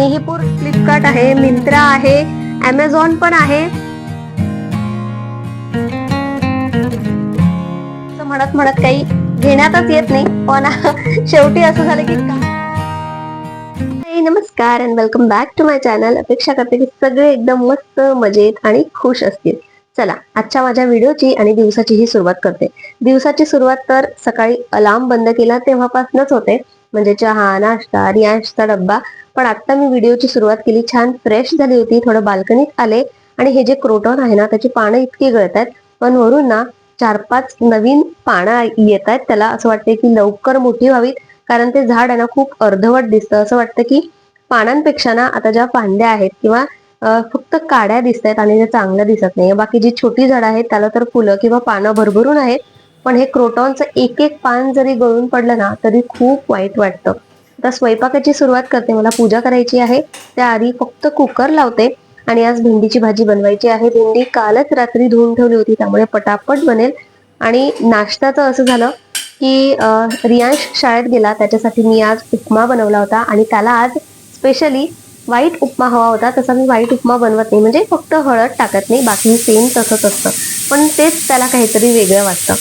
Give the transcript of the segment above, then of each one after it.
आणि ही पूर्ण फ्लिपकार्ट आहे मिंत्रा आहे अमेझॉन पण आहे. म्हणत म्हणत काही घेण्यातच येत नाही पण शेवटी असं झालं की नमस्कार and welcome back to my channel अपेक्षा करते की सगळे एकदम मस्त मजेत आणि खुश असतील. चला आजच्या माझ्या व्हिडिओची आणि दिवसाची ही सुरुवात करते. दिवसाची सुरुवात तर सकाळी अलार्म बंद केला तेव्हापासूनच होते. म्हणजे चहा नाश्ता रियांशचा डब्बा पण आता मी व्हिडिओची सुरुवात केली. छान फ्रेश झाली होती थोडं बाल्कनीत आले. आणि हे जे क्रोटॉन आहे ना त्याची पानं इतकी गळत आहेत पण वरून ना चार पाच नवीन पानं येत आहेत त्याला असं वाटतं की लवकर मोठी व्हावीत. कारण ते झाड आहे ना खूप अर्धवट दिसतं. असं वाटतं की पानांपेक्षा ना आता ज्या फांद्या आहेत किंवा फक्त काड्या दिसत आहेत आणि ते चांगलं दिसत नाही बाकी जी छोटी झाडं आहेत त्याला तर फुलं किंवा पानं भरभरून आहेत. पण हे क्रोटॉनचं एक एक पान जरी गळून पडलं ना तरी खूप वाईट वाटतं. आता स्वयंपाकाची सुरुवात करते. मला पूजा करायची आहे. त्याआधी फक्त कुकर लावते आणि आज भेंडीची भाजी बनवायची आहे. भेंडी कालच रात्री धुवून ठेवली होती. त्यामुळे पटापट बनेल. आणि नाश्त्याचं असं झालं की रियांश शाळेत गेला. त्याच्यासाठी मी आज उपमा बनवला होता आणि त्याला आज स्पेशली व्हाईट उपमा हवा होता. तसा मी व्हाईट उपमा बनवत नाही. म्हणजे फक्त हळद टाकत नाही. बाकी सेम तसंच असतं. पण तेच त्याला काहीतरी वेगळं वाटतं.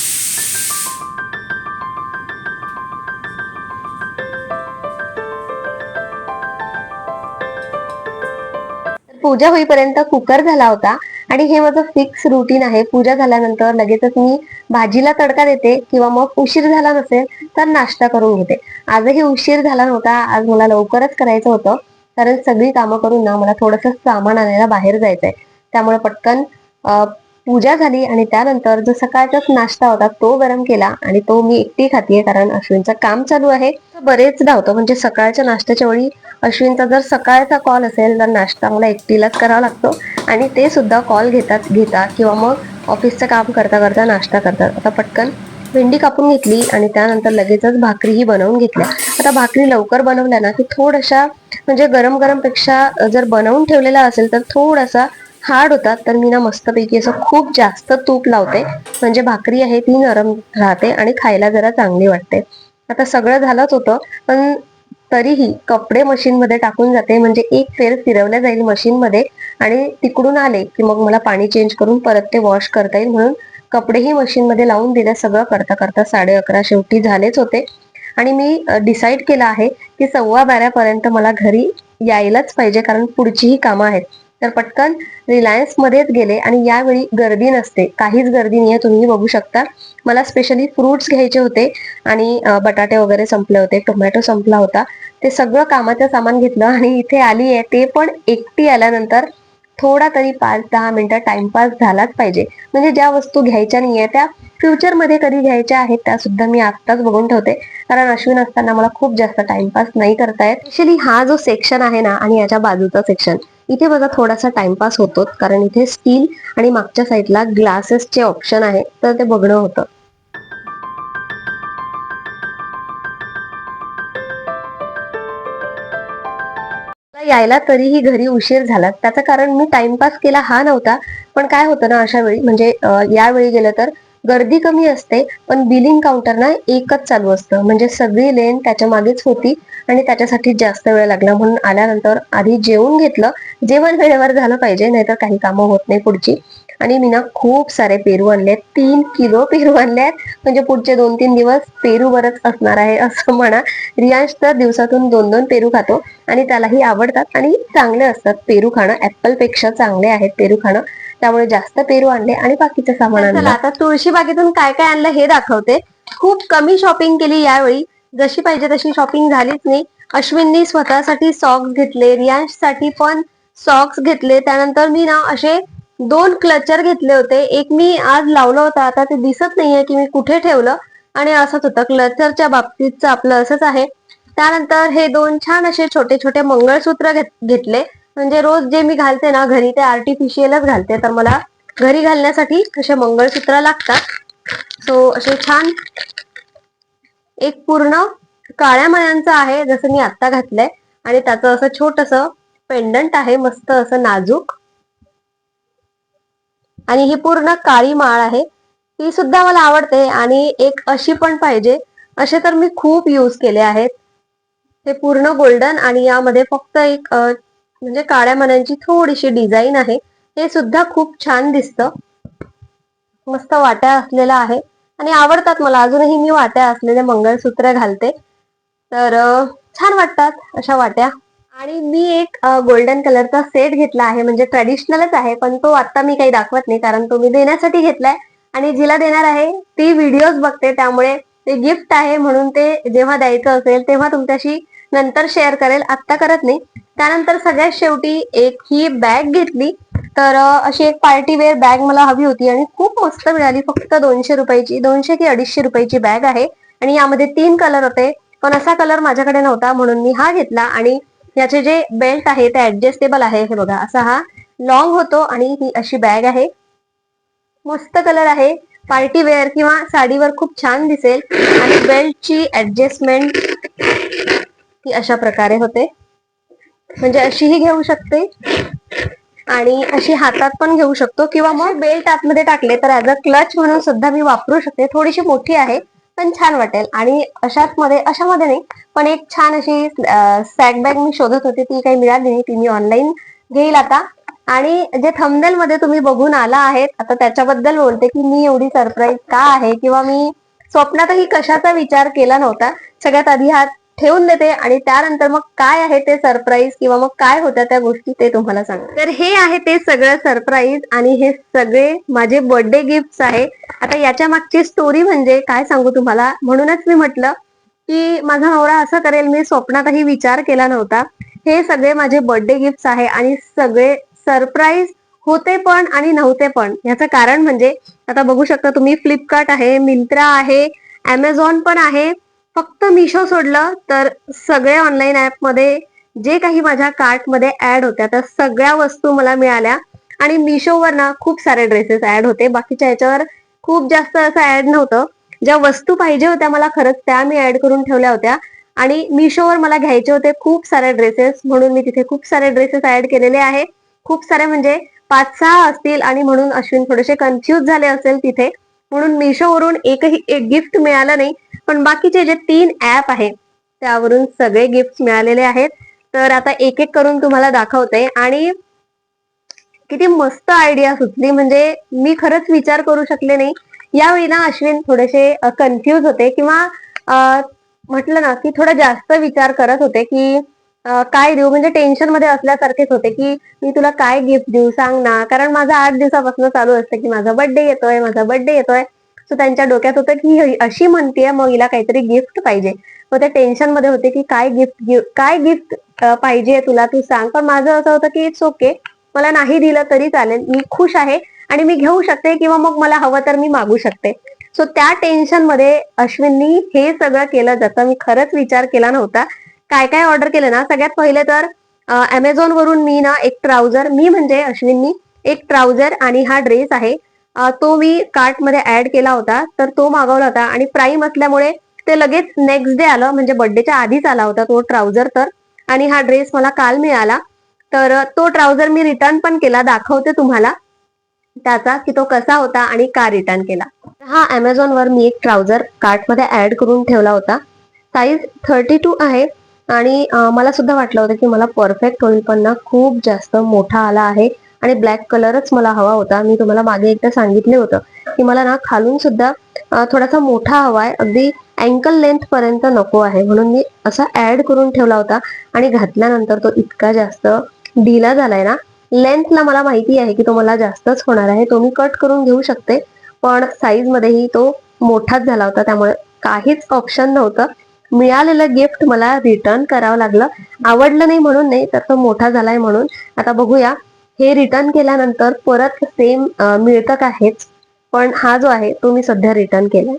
पूजा होईपर्यंत कुकर झाला होता. आणि हे माझं फिक्स रुटीन आहे. पूजा झाल्यानंतर लगेचच मी भाजीला तडका देते किंवा मग उशीर झाला नसेल तर नाश्ता करून घेते. आजही उशीर झाला नव्हता. आज मला लवकरच करायचं होतं. कारण सगळी कामं करून ना मला थोडस सामान आणायला बाहेर जायचंय. त्यामुळे पटकन पूजा झाली आणि त्यानंतर जो सकाळचाच नाश्ता होता तो गरम केला आणि तो मी एकटी खातीये कारण अश्विनचं काम चालू आहे. बरेच धावतो म्हणजे सकाळच्या नाश्त्याच्या वेळी अश्विनचा जर सकाळचा कॉल असेल तर नाश्ता मला एकटीलाच करावा लागतो. आणि ते सुद्धा कॉल घेतात घेता किंवा मग ऑफिसचं काम करता करता नाश्ता करतात. आता पटकन भेंडी कापून घेतली आणि त्यानंतर लगेचच भाकरीही बनवून घेतल्या. आता भाकरी लवकर बनवल्या ना की थोड्याशा म्हणजे गरम गरमपेक्षा जर बनवून ठेवलेला असेल तर थोडासा हार्ड होतात तर मी ना मस्तपैकी असं खूप जास्त तूप लावते. म्हणजे भाकरी आहे ती नरम राहते आणि खायला जरा चांगली वाटते. आता सगळं झालंच होतं पण तरीही कपडे मशीन मध्ये टाकून जाते. म्हणजे एक फेर फिरवल्या जाईल मशीन मध्ये आणि तिकडून आले की मग मला पाणी चेंज करून परत ते वॉश करता येईल म्हणून कपडेही मशीन मध्ये लावून दिले सगळं करता करता साडे अकरा शेवटी झालेच होते. आणि मी डिसाईड केलं आहे की सव्वा बारापर्यंत मला घरी यायलाच पाहिजे कारण पुढचीही कामं आहेत. तर पटकन रिलायन्स मध्येच गेले आणि यावेळी गर्दी नसते. काहीच गर्दी नाहीये तुम्ही बघू शकता. मला स्पेशली फ्रुट्स घ्यायचे होते आणि बटाटे वगैरे संपले होते टोमॅटो संपला होता. ते सगळं कामाचं सामान घेतलं आणि इथे आली आहे ते पण एकटी आल्यानंतर थोडा तरी पाच दहा मिनिटं टाइमपास झालाच पाहिजे. म्हणजे ज्या वस्तू घ्यायच्या नाहीये त्या फ्युचरमध्ये कधी घ्यायच्या आहेत त्या सुद्धा मी आत्ताच बघून ठेवते. कारण अश्विन असताना मला खूप जास्त टाइमपास नाही करता येत. ऍक्च्युली हा जो सेक्शन आहे ना आणि याच्या बाजूचा सेक्शन इथे माझा थोडासा टाइमपास होतो कारण इथे स्टील आणि मागच्या साईडला ग्लासेसचे ऑप्शन आहे तर ते बघणं होतं. यायला तरीही घरी उशीर झाला. त्याचं कारण मी टाइमपास केला हा नव्हता पण काय होतं ना अशा वेळी म्हणजे यावेळी गेलं तर गर्दी कमी असते पण बिलिंग काउंटर ना एकच चालू असतं. म्हणजे सगळी लेन त्याच्या मागेच होती आणि त्याच्यासाठी जास्त वेळ लागला. म्हणून आल्यानंतर आधी जेवून घेतलं. जेवण वेळेवर झालं पाहिजे नाहीतर काही कामं होत नाही पुढची. आणि मी ना खूप सारे पेरू आणलेत. तीन किलो पेरू आणले आहेत म्हणजे पुढचे दोन तीन दिवस पेरू बरंच असणार आहे असं म्हणा. रियांश तर दिवसातून दोन दोन पेरू खातो आणि त्यालाही आवडतात आणि चांगले असतात. पेरू खाणं ऍपलपेक्षा चांगले आहेत पेरू खाणं. त्यामुळे जास्त पेरू आणले आणि बाकीचं सामान आणलं. आता तुळशी बागेतून काय काय आणलं हे दाखवते. खूप कमी शॉपिंग केली यावेळी. जशी पाहिजे तशी शॉपिंग झालीच नाही. अश्विननी स्वतःसाठी सॉक्स घेतले रियांशसाठी पण सॉक्स घेतले. त्यानंतर मी ना असे दोन क्लचर घेतले होते. एक मी आज लावलं होतं. आता ते दिसत नाहीये की मी कुठे ठेवलं. आणि असंच होतं. क्लचरच्या बाबतीतच आपलं असंच आहे. त्यानंतर हे दोन छान असे छोटे छोटे मंगळसूत्र घेत- घेतले. म्हणजे रोज जे मी घालते ना घरी ते आर्टिफिशियलच घालते. तर मला घरी घालण्यासाठी असे मंगळसूत्र लागतात. सो असे छान एक पूर्ण काळ्या मळ्यांचं आहे जसं मी आत्ता घातलंय. आणि त्याचं असं छोटस पेंडंट आहे मस्त असं नाजूक. आणि ही पूर्ण काळी माळ आहे. ती सुद्धा मला आवडते आणि एक अशी पण पाहिजे. असे तर मी खूप यूज केले आहेत. हे पूर्ण गोल्डन आणि यामध्ये फक्त एक म्हणजे काळ्या मण्यांची थोडीशी डिझाईन आहे. हे सुद्धा खूप छान दिसतं. मस्त वाट्या असलेला आहे आणि आवडतात मला. अजूनही मी वाट्या असलेले मंगळसूत्र घालते. तर छान वाटतात अशा वाट्या. आणि मी एक गोल्डन कलरचा सेट घेतला आहे. म्हणजे ट्रेडिशनलच आहे पण तो आता मी काही दाखवत नाही कारण तो मी देण्यासाठी घेतलाय. आणि जिला देणार आहे ती व्हिडिओज बघते. त्यामुळे ते गिफ्ट आहे म्हणून ते जेव्हा द्यायचं असेल तेव्हा तुमच्याशी नंतर शेअर करेल. आत्ता करत नाही. त्यानंतर सगळ्यात शेवटी एक ही बॅग घेतली. तर अशी एक पार्टी वेअर बॅग मला हवी होती आणि खूप मस्त मिळाली. फक्त दोनशे रुपयाची दोनशे की अडीचशे रुपयाची बॅग आहे. आणि यामध्ये तीन कलर होते. पण असा कलर माझ्याकडे नव्हता. म्हणून मी हा घेतला आणि याचे जे बेल्ट आहे ते ऍडजस्टेबल आहे. हे बघा असा हा लॉंग होतो आणि ही अशी बॅग आहे. मस्त कलर आहे. पार्टी वेअर किंवा साडीवर खूप छान दिसेल. आणि बेल्टची ऍडजस्टमेंट ती अशा प्रकारे होते. म्हणजे अशीही घेऊ शकते आणि अशी हातात पण घेऊ शकतो किंवा मग बेल्ट आतमध्ये टाकले तर ऍज अ क्लच म्हणून सुद्धा मी वापरू शकते. थोडीशी मोठी आहे पण छान वाटेल. आणि अशाच मध्ये अशामध्ये नाही पण एक छान अशी सॅक बॅग मी शोधत होते. ती काही मिळाली नाही ती मी ऑनलाईन घेईल आता. आणि जे थंबनेल मध्ये तुम्ही बघून आला आहेत आता त्याच्याबद्दल बोलते की मी एवढी सरप्राईज का आहे? किंवा मी स्वप्नातही कशाचा विचार केला नव्हता? सगळ्यात आधी हा ठेवून देते आणि त्यानंतर मग काय आहे ते सरप्राईज किंवा मग काय होत्या त्या गोष्टी ते तुम्हाला सांग तर हे आहे ते सगळं सरप्राईज आणि हे सगळे माझे बर्थडे गिफ्ट आहे. आता याच्या मागची स्टोरी म्हणजे काय सांगू तुम्हाला? म्हणूनच मी म्हटलं की माझा नवरा असं करेल मी स्वप्नातही विचार केला नव्हता. हे सगळे माझे बर्थडे गिफ्ट आहे आणि सगळे सरप्राईज होते पण आणि नव्हते पण. याचं कारण म्हणजे आता बघू शकता तुम्ही फ्लिपकार्ट आहे मिंत्रा आहे अमेझॉन पण आहे. फक्त मिशो सोडलं तर सगळ्या ऑनलाईन ऍपमध्ये जे काही माझ्या कार्टमध्ये ऍड होत्या त्या सगळ्या वस्तू मला मिळाल्या. आणि मिशोवर ना खूप सारे ड्रेसेस ऍड होते. बाकीच्या ह्याच्यावर खूप जास्त असं ऍड नव्हतं. ज्या वस्तू पाहिजे होत्या मला खरंच त्या मी ऍड करून ठेवल्या होत्या. आणि मिशोवर मला घ्यायचे होते खूप सारे ड्रेसेस म्हणून मी तिथे खूप सारे ड्रेसेस ऍड केलेले आहे. खूप सारे म्हणजे पाच सहा असतील आणि म्हणून अश्विन थोडेसे कन्फ्युज झाले असेल तिथे. म्हणून मिशोवरून एकही एक गिफ्ट मिळालं नाही. पण बाकीचे जे तीन ऍप आहे त्यावरून सगळे गिफ्ट मिळालेले आहेत. तर आता एक एक करून तुम्हाला दाखवते. आणि किती मस्त आयडिया सुचली. म्हणजे मी खरंच विचार करू शकले नाही. यावेळी ना अश्विन थोडेसे कन्फ्यूज होते. किंवा म्हटलं ना की थोडा जास्त विचार करत होते की काय देऊ? म्हणजे टेन्शनमध्ये असल्यासारखेच होते की मी तुला काय गिफ्ट देऊ सांग ना? कारण माझा आठ दिवसापासून चालू असतं की माझा बर्थडे येतोय माझा बर्थडे येतोय. सो त्यांच्या डोक्यात होतं की अशी म्हणतीये मग हिला काहीतरी गिफ्ट पाहिजे. मग ते टेन्शनमध्ये होते की काय गिफ्ट काय गिफ्ट पाहिजे तुला तू सांग. पण माझं असं होतं की इट्स ओके मला नाही दिलं तरी चालेल. मी खुश आहे आणि मी घेऊ शकते किंवा मग मला हवं तर मी मागू शकते. सो त्या टेन्शनमध्ये अश्विननी हे सगळं केलं ज्याचा मी खरंच विचार केला नव्हता. काय काय ऑर्डर केलं ना? सगळ्यात पहिले तर अमेझॉन वरून मी ना एक ट्राउझर मी म्हणजे अश्विननी एक ट्राउझर आणि हा ड्रेस आहे. तो मी कार्टमध्ये ऍड केला होता तर तो मागवला होता आणि प्राईम असल्यामुळे ते लगेच नेक्स्ट डे आलं म्हणजे बर्थडेच्या आधीच आला होता तो ट्राउझर तर. आणि हा ड्रेस मला काल मिळाला. तर तो ट्राउझर मी रिटर्न पण केला दाखवते तुम्हाला. त्याचा की तो कसा होता आणि का रिटर्न केला. हा अमेझॉनवर मी एक ट्राउझर कार्टमध्ये ऍड करून ठेवला होता. साईज थर्टी टू आहे. आणि मला सुद्धा वाटलं होतं की मला परफेक्ट होईल पण ना खूप जास्त मोठा आला आहे आणि ब्लॅक कलरच मला हवा होता. मी तुम्हाला मागे एकदा सांगितले होतं की मला ना खालून सुद्धा थोडासा मोठा हवा आहे. अगदी अँकल लेंथ पर्यंत नको आहे. म्हणून मी असा ऍड करून ठेवला होता आणि घातल्यानंतर तो इतका जास्त ढिला झालाय ना लेंथला मला माहिती आहे की तो मला जास्तच होणार आहे. तो मी कट करून घेऊ शकते. पण साईज मध्येही तो मोठाच झाला होता. त्यामुळे काहीच ऑप्शन नव्हतं. मिळालेलं गिफ्ट मला रिटर्न करावं लागलं. आवडलं नाही म्हणून नाही तर तो मोठा झालाय म्हणून. आता बघूया. हे रिटर्न केल्यानंतर परत सेम मिळतं का हेच? पण हा जो आहे तो मी सध्या रिटर्न केलाय.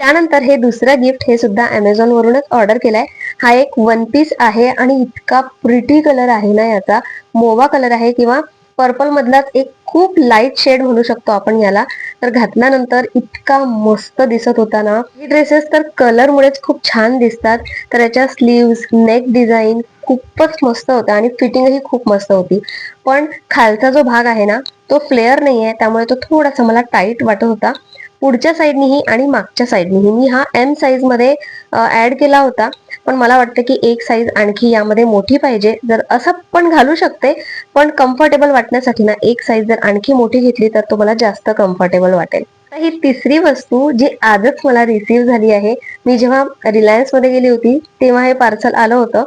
त्यानंतर हे दुसरं गिफ्ट हे सुद्धा अमेझॉन वरूनच ऑर्डर केलंय. हा एक वन पीस आहे आणि इतका प्रिटी कलर आहे ना याचा. मोवा कलर आहे किंवा पर्पल मधलाच एक खूप लाइट शेड म्हणू शकतो आपण याला. तर घातल्यानंतर इतका मस्त दिसत होता ना. हे ड्रेसेस तर कलर मुळेच खूप छान दिसतात. तर याच्या स्लीव्स नेक डिझाईन खूपच मस्त होता आणि फिटिंगही खूप मस्त होती. पण खालचा जो भाग आहे ना तो फ्लेअर नाही आहे त्यामुळे तो थोडासा मला टाईट वाटत होता. पुढच्या साईडनीही आणि मागच्या साईडनीही मी हा एम साईजमध्ये ऍड केला होता. पण मला वाटतं की एक साईज आणखी यामध्ये मोठी पाहिजे. जर असं पण घालू शकते पण कम्फर्टेबल वाटण्यासाठी ना एक साईज जर आणखी मोठी घेतली तर तुम्हाला जास्त कम्फर्टेबल वाटेल. आता ही तिसरी वस्तू जी आजच मला रिसीव्ह झाली आहे. मी जेव्हा रिलायन्समध्ये गेली होती तेव्हा हे पार्सल आलं होतं.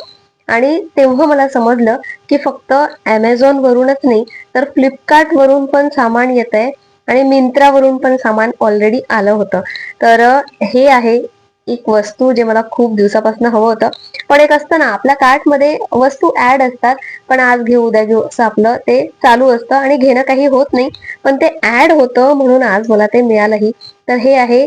आणि तेव्हा मला समजलं की फक्त अमेझॉन वरूनच नाही तर फ्लिपकार्ट वरून पण सामान येत आहे आणि मिंत्रावरून पण सामान ऑलरेडी आलं होतं. तर हे आहे एक वस्तू जे मला खूप दिवसापासून हवं होतं. पण एक असतं ना आपल्या कार्टमध्ये वस्तू ऍड असतात पण आज घेऊ उद्या घेऊ असं आपलं ते चालू असतं आणि घेणं काही होत नाही. पण ते ऍड होतं म्हणून आज मला ते मिळालंही. तर हे आहे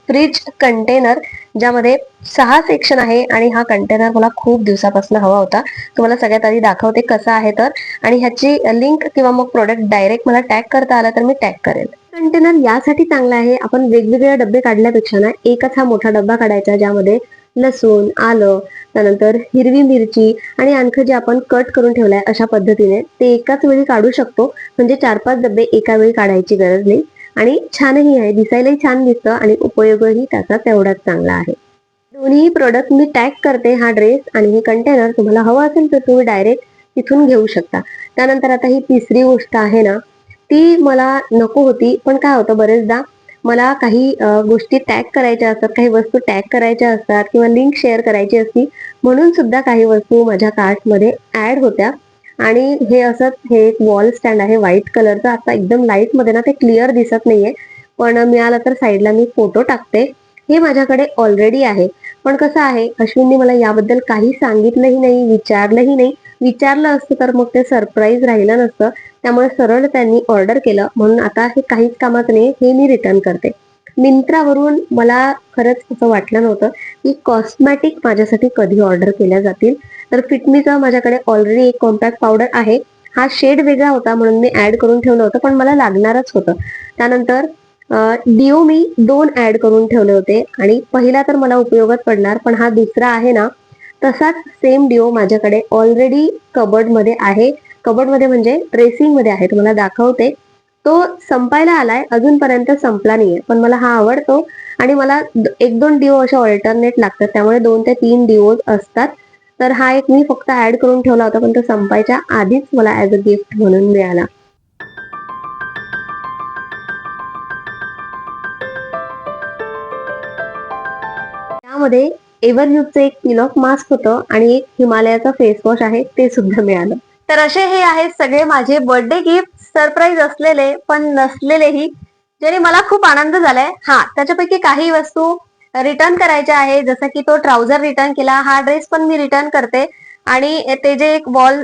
फ्रीज कंटेनर ज्यामध्ये सहा सेक्शन आहे आणि हा कंटेनर मला खूप दिवसापासून हवा होता. तुम्हाला सगळ्यात आधी दाखवते कसा आहे तर. आणि ह्याची लिंक किंवा मग प्रोडक्ट डायरेक्ट मला टॅग करता आला तर मी टॅग करेल. कंटेनर यासाठी चांगला आहे आपण वेगवेगळे डबे काढल्यापेक्षा ना एकच हा मोठा डब्बा काढायचा ज्यामध्ये लसूण आलं त्यानंतर हिरवी मिरची आणि आणखं जे आपण कट करून ठेवलाय अशा पद्धतीने ते एकाच वेळी काढू शकतो. म्हणजे चार पाच डबे एका वेळी काढायची गरज नाही. आणि छानही आहे. दिसायलाही छान दिसतं आणि उपयोगही त्याचा तेवढाच चांगला आहे. दोन्ही प्रोडक्ट मी टॅग करते हा ड्रेस आणि हे कंटेनर तुम्हाला हवं असेल तर तुम्ही डायरेक्ट तिथून घेऊ शकता. त्यानंतर आता ही तिसरी गोष्ट आहे ना ती मला नको होती पण काय होतं बरेचदा मला काही गोष्टी टॅग करायच्या असतात काही वस्तू टॅग करायच्या असतात किंवा लिंक शेअर करायची असती म्हणून सुद्धा काही वस्तू माझ्या कार्टमध्ये ऍड होत्या. आणि हे असं हे एक वॉल स्टँड आहे व्हाईट कलरचं आता एकदम लाइटमध्ये ना ते क्लिअर दिसत नाहीये. पण मिळालं तर साईडला मी फोटो टाकते. हे माझ्याकडे ऑलरेडी आहे. पण कसं आहे अश्विनने मला याबद्दल काही सांगितलंही नाही विचारलंही नाही. विचारलं असतं तर मग ते सरप्राईज राहिलं नसतं. त्यामुळे सरळ त्यांनी ऑर्डर केलं. म्हणून आता हे काहीच कामात नाही हे मी रिटर्न करते. मिंत्रावरून मला खरंच असं वाटलं नव्हतं की कॉस्मॅटिक माझ्यासाठी कधी ऑर्डर केल्या जातील. तर फिटमीचा माझ्याकडे ऑलरेडी एक कॉम्पॅक्ट पावडर आहे. हा शेड वेगळा होता म्हणून मी ऍड करून ठेवलं होतं पण मला लागणारच होतं. त्यानंतर डिओ मी दोन ऍड करून ठेवले होते आणि पहिला तर मला उपयोगात पडणार पण हा दुसरा आहे ना तसाच सेम डिओ माझ्याकडे ऑलरेडी कबर्डमध्ये आहे. कबर्डमध्ये म्हणजे ड्रेसिंगमध्ये आहे तुम्हाला दाखवते. तो संपायला आलाय अजूनपर्यंत संपला नाहीये. पण मला हा आवडतो आणि मला एक दोन डिओ असे ऑल्टरनेट लागतात. त्यामुळे दोन ते तीन डिओ असतात. तर हा एक मी फक्त ऍड करून ठेवला होता पण तो संपायच्या आधीच मला ऍज अ गिफ्ट म्हणून मिळाला. त्यामध्ये एव्हरयूजचं एक पिलॉक ऑफ मास्क होतं आणि एक हिमालयाचा फेस वॉश आहे ते सुद्धा मिळालं. तर असे हे आहेत सगळे माझे बर्थडे गिफ्ट सरप्राईज असलेले पण नसलेलेही ज्याने मला खूप आनंद झालाय. हा त्याच्यापैकी काही वस्तू रिटर्न करायच्या आहे जसं की तो ट्राउझर रिटर्न केला हा ड्रेस पण मी रिटर्न करते. आणि ते जे एक वॉल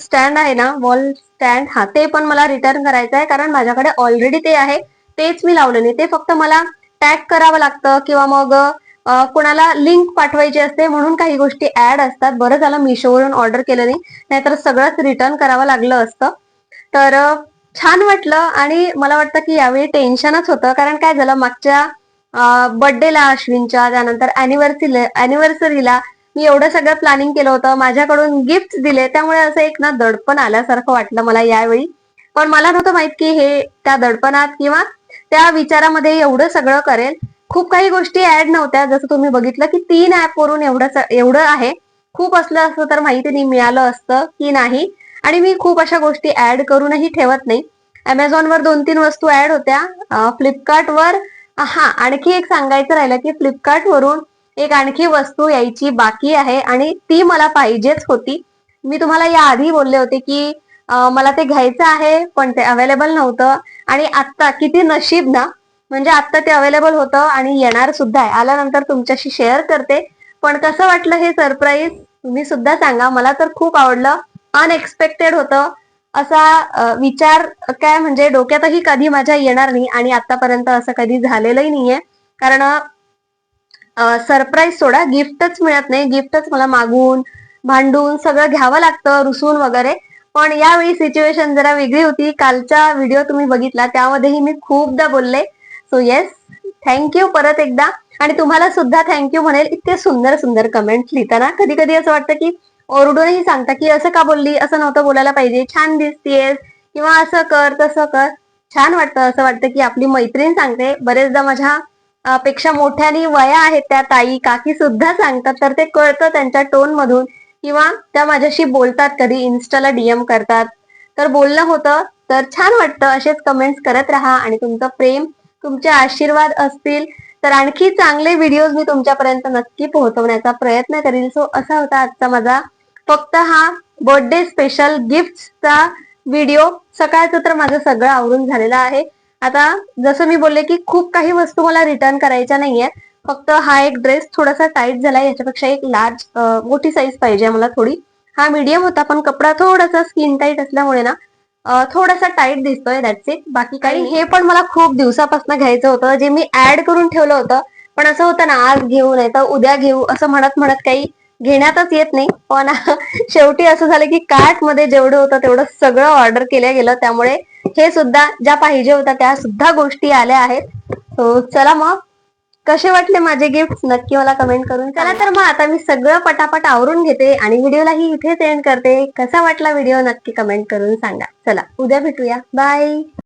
स्टँड आहे ना वॉल स्टँड हा ते पण मला रिटर्न करायचं आहे कारण माझ्याकडे ऑलरेडी ते आहे. तेच मी लावलं नाही. ते फक्त मला टॅग करावं लागतं किंवा मग कुणाला लिंक पाठवायची असते म्हणून काही गोष्टी ऍड असतात. बरं झालं मिशोवरून ऑर्डर केलं नाही. नाहीतर सगळंच रिटर्न करावं लागलं असतं. तर छान वाटलं आणि मला वाटतं की यावेळी टेन्शनच होतं. कारण काय झालं मागच्या बर्थडेला अश्विनच्या त्यानंतर अॅनिव्हर्सरीला अॅनिव्हर्सरीला मी एवढं सगळं प्लॅनिंग केलं होतं. माझ्याकडून गिफ्ट दिले. त्यामुळे असं एक ना दडपण आल्यासारखं वाटलं मला यावेळी. पण मला नव्हतं माहीत की हे त्या दडपणात किंवा त्या विचारामध्ये एवढं सगळं करेल. खूप काही गोष्टी ऍड नव्हत्या. जसं तुम्ही बघितलं की तीन ऍप वरून एवढं एवढं आहे. खूप असलं असतं तर माहिती नाही मिळालं असतं की नाही. आणि मी खूप अशा गोष्टी ऍड करूनही ठेवत नाही. अमेझॉनवर दोन तीन वस्तू ऍड होत्या. फ्लिपकार्ट वर हा आणखी एक सांगायचं राहिलं की फ्लिपकार्ट वरून एक आणखी वस्तू यायची बाकी आहे आणि ती मला पाहिजेच होती. मी तुम्हाला या आधी बोलले होते की मला ते घ्यायचं आहे पण ते अवेलेबल नव्हतं. आणि आता किती नशीब ना. म्हणजे आता ते अवेलेबल होतं आणि येणार सुद्धा आहे. आल्यानंतर तुमच्याशी शेअर करते. पण कसं वाटलं हे सरप्राईज तुम्ही सुद्धा सांगा. मला तर खूप आवडलं. अनएक्सपेक्टेड होतं. असा विचार काय म्हणजे डोक्यातही कधी माझ्या येणार नाही आणि आतापर्यंत असं कधी झालेलंही नाहीये. कारण सरप्राईज सोडा गिफ्टच मिळत नाही. गिफ्टच मला मागून भांडून सगळं घ्यावं लागतं रुसून वगैरे. पण यावेळी सिच्युएशन जरा वेगळी होती. कालचा व्हिडिओ तुम्ही बघितला त्यामध्येही मी खूपदा बोलले. सो येस थँक्यू परत एकदा. आणि तुम्हाला सुद्धा थँक्यू म्हणेल. इतके सुंदर सुंदर कमेंट लिहिताना. कधी कधी असं वाटतं की ओरडूनही सांगता की असं का बोलली? असं नव्हतं बोलायला पाहिजे. छान दिसतीयस किंवा असं कर तसं कर. छान वाटतं असं वाटतं की आपली मैत्रीण सांगते. बरेचदा माझ्या पेक्षा मोठ्यानी वया आहेत त्या ताई. काकी सुद्धा सांगतात तर ते कळतं त्यांच्या टोन मधून किंवा त्या माझ्याशी बोलतात कधी इन्स्टाला डीएम करतात. तर बोलणं होतं तर छान वाटतं. असेच कमेंट्स करत राहा आणि तुमचं प्रेम तुमचे आशीर्वाद असतील तर आणखी चांगले व्हिडिओज मी तुमच्यापर्यंत नक्की पोहोचवण्याचा प्रयत्न करील. सो असा होता आजचा माझा फक्त हा बर्थडे स्पेशल गिफ्टचा व्हिडिओ सकाळचं तर माझं सगळं आवरून झालेलं आहे. आता जसं मी बोलले की खूप काही वस्तू मला रिटर्न करायच्या नाहीये. फक्त हा एक ड्रेस थोडासा टाईट झाला याच्यापेक्षा एक लार्ज मोठी साईज पाहिजे मला थोडी. हा मीडियम होता पण कपडा थोडासा स्किन टाईट असल्यामुळे ना थोडासा टाईट दिसतोय दॅट्स इट बाकी काही हे पण मला खूप दिवसापासून घ्यायचं होतं जे मी ऍड करून ठेवलं होतं. पण असं होतं ना आज घेऊ नाही तर उद्या घेऊ असं म्हणत म्हणत काही घेण्यातच येत नाही. पण शेवटी असं झालं की कार्टमध्ये जेवढं होतं तेवढं सगळं ऑर्डर केलं गेलं. त्यामुळे हे सुद्धा ज्या पाहिजे होत्या त्या सुद्धा गोष्टी आल्या आहेत. So, चला मग. कसे वाटले माझे गिफ्ट नक्की मला कमेंट करून चला तर मग आता मी सगळं पटापट आवरून घेते आणि व्हिडिओलाही इथेच एंड करते. कसा वाटला व्हिडिओ? नक्की कमेंट करून सांगा. चला उद्या भेटूया. बाय